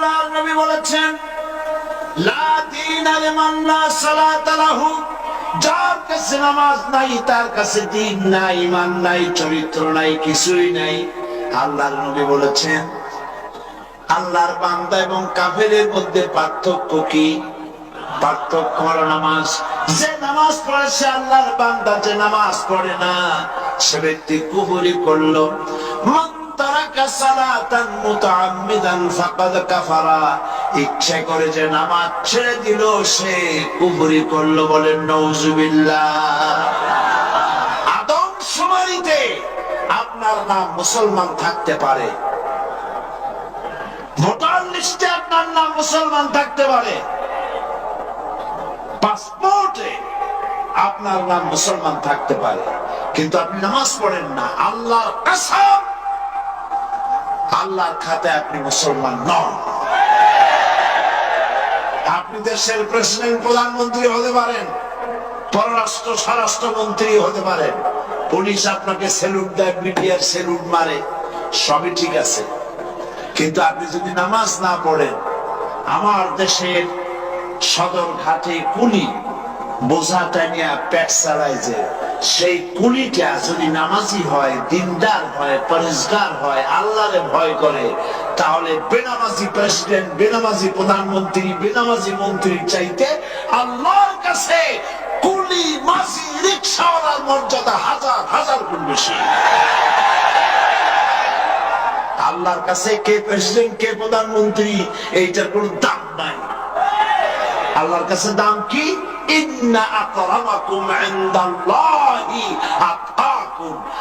আল্লাহর নবী বলেছেন, লা লাহু যার কাছে নামাজ নাই, তার কাছে দিন নাই নাই, চরিত্র নাই, কিছুই নাই। আল্লাহর নবী বলেছেন, আল্লাহর বান্দা এবং কাফেরের মধ্যে পার্থক্য কি? পার্থক্য হলো নামাজ। যে নামাজ পড়ে, সে আল্লাহর বান্দা, যে নামাজ পড়ে না, সে ব্যক্তি কুহুরি করল। ইচ্ছে করে যে নামাজ ছেড়ে দিল, সে করল বলেন আপনার নাম মুসলমান থাকতে পারে। ভোটার লিস্টে আপনার নাম মুসলমান থাকতে পারে। পাসপোর্টে আপনার নাম মুসলমান থাকতে পারে। কিন্তু আপনি নামাজ পড়েন না। আল্লাহর আল্লাহর খাতে আপনি মুসলমান নন। আপনি দেশের প্রেসিডেন্ট, প্রধানমন্ত্রী হতে পারেন, পররাষ্ট্র স্বরাষ্ট্রমন্ত্রী হতে পারেন। পুলিশ আপনাকে সেলুট দেয় মিডিয়ার সেলুট মারে, সবই ঠিক আছে। কিন্তু আপনি যদি নামাজ না পড়েন, আমার দেশের সদর ঘাটে কুলি বোঝাটা নিয়ে পেট চালায় যে সেই কুলিটা যদি নামাজি হয়, দিনদার হয়, পরিষ্কার হয়, আল্লাহরে ভয় করে, তাহলে বেনামাজি প্রেসিডেন্ট, বেনামাজি প্রধানমন্ত্রী, বেনামাজি মন্ত্রীর চাইতে আল্লাহর কাছে কুলি মাসি রিক্সাওয়ালার মর্যাদা হাজার হাজার গুণ বেশি। আল্লাহর কাছে কে প্রেসিডেন্ট, কে প্রধানমন্ত্রী, এইটার কোনো দাম নাই। আল্লাহর কাছে দাম কি?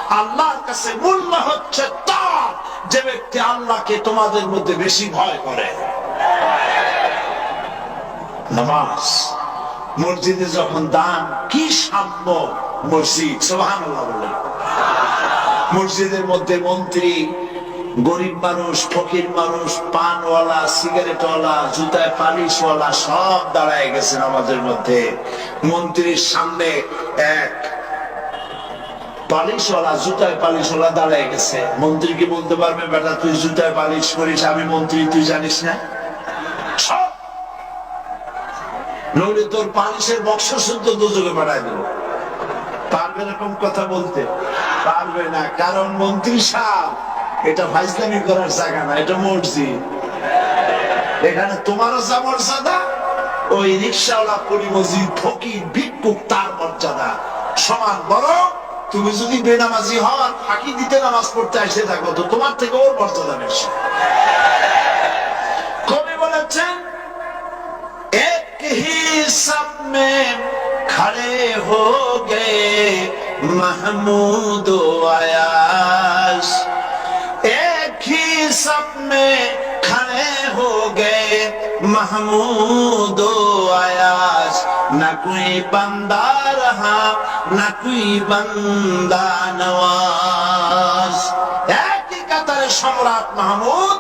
আল্লাহর কাছে মূল্য হচ্ছে তার। যে ব্যক্তি আল্লাহকে তোমাদের মধ্যে বেশি ভয় করে। নামাজ, মসজিদে যখন দান, কি সাম্য মসজিদ? বলেন মসজিদের মধ্যে মন্ত্রী গরিব মানুষ, ফকির মানুষ, পানওয়ালা, সিগারেটওয়ালা, জুতায় পালিশওয়ালা সব দাঁড়ায় গেছেন আমাদের মধ্যে। মন্ত্রীর সামনে এক পালিশওয়ালা, জুতায় পালিশওয়ালা দাঁড়ায় গেছে। বলতে পারবে, বেটা, তুই জুতায় পালিশ করিস, আমি মন্ত্রী, তুই জানিস না? নইলে তোর পালিশের বক্স শুদ্ধ পাঠায় দেবো। পারবে এরকম কথা বলতে? পারবে না, কারণ মন্ত্রী সাহেব এটা ভাইসলামি করার জায়গা না, এটা মর্জি এখানে তোমারও যা মর্যাদা, ওই রিক্সাওয়ালা করি মসজিদ, ফকির, ভিক্ষুক, তার মর্যাদা। সমান বড় তুমি যদি বেনামাজি হওয়ার ফাঁকি দিতে নামাজ পড়তে আসে থাকো তো তোমার থেকে ওর মর্যাদা বেশি। কবি বলেছেন, এক হিসাব মে খড়ে হো গে মাহমুদ আয়া মাহমুদ আয়াস। না কুই বান্দা রহা না বান্দা নওয়াজ। একই কাতারে সম্রাট মাহমুদ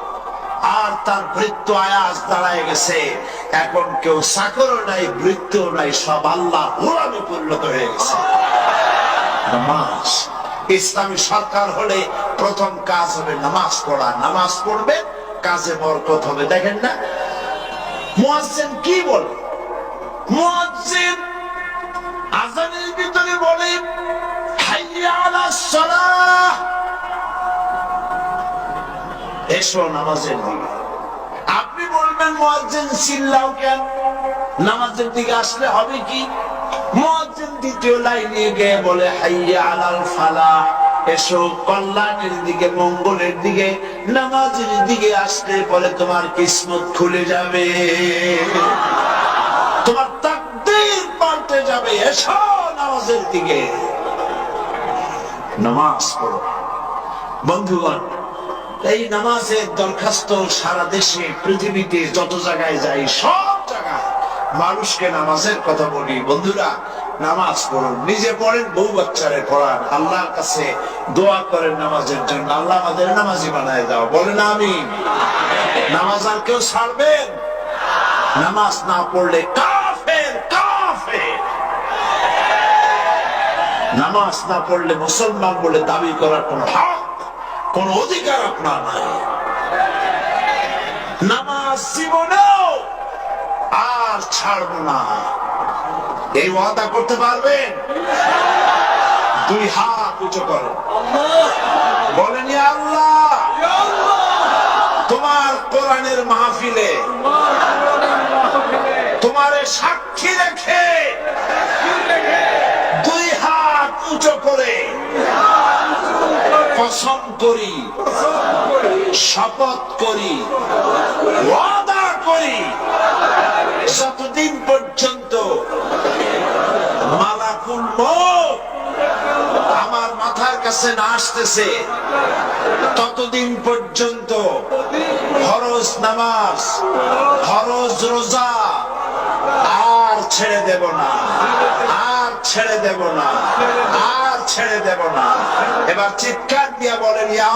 আর তার বৃত্ত আয়াস দাঁড়ায় গেছে। এখন কেউ চাকর নাই বৃত্ত নাই, সব আল্লাহ গোলামে পরিণত হয়ে গেছে। নামাজ। ইসলামী সরকার হলে প্রথম কাজ হবে নামাজ পড়া। নামাজ পড়বে, কাজে বরকত হবে। দেখেন না মুয়াজ্জিন কি বলে? মুয়াজ্জিন ভিতরে বলে, হাইয়া আলাস সালাহ। এসো নামাজের দিকে আপনি বলবেন, মুয়াজ্জিন চিল্লাও কেন? নামাজের দিকে আসলে হবে কি? মুয়াজ্জিন দ্বিতীয় লাইনে গিয়ে বলে, হাইয়া আলাল ফালাহ। এসো কল্যাণের দিকে, মঙ্গলের দিকে, নামাজের দিকে আসলে পরে তোমার কিসমত খুলে যাবে। তোমার তাকদীর পাল্টে যাবে, এসো নামাজের দিকে। নামাজ পড়ো। বন্ধুগণ, এই নামাজের দরখাস্ত সারা দেশে, পৃথিবীতে যত জায়গায় যাই, সব জায়গায় মানুষকে নামাজের কথা বলি। বন্ধুরা নামাজ পড়ুন। নিজে পড়েন, বউ বাচ্চারে পড়ান। আল্লাহর কাছে দোয়া করেন নামাজের জন্য। আল্লাহ আমাদের নামাজি বানায় দাও। বলেন আমি নামাজ আর কেউ ছাড়বেন? নামাজ না পড়লে কাফের। নামাজ না পড়লে মুসলমান বলে দাবি করার কোন হক, কোন অধিকার আপনার নাই। নামাজ জীবনেও আর ছাড়বো না। এই ওয়াদা করতে পারবেন? দুই হাত উঁচু করো। বলেন আল্লাহ, তোমার কোরআনের মাহফিলে, তোমার সাক্ষী রেখে দুই হাত উঁচু করে কসম করি, শপথ করি, ওয়াদা করি কাছে না আসতেছে, ততদিন পর্যন্ত ফরজ নামাজ ফরজ রোজা আর ছেড়ে দেব না, আর ছেড়ে দেব না, আর ছেড়ে দেব না। এবার চিৎকার দিয়া বলেন, ইয়া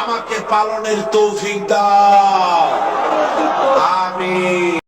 আমাকে পালনের তৌফিক দা আমি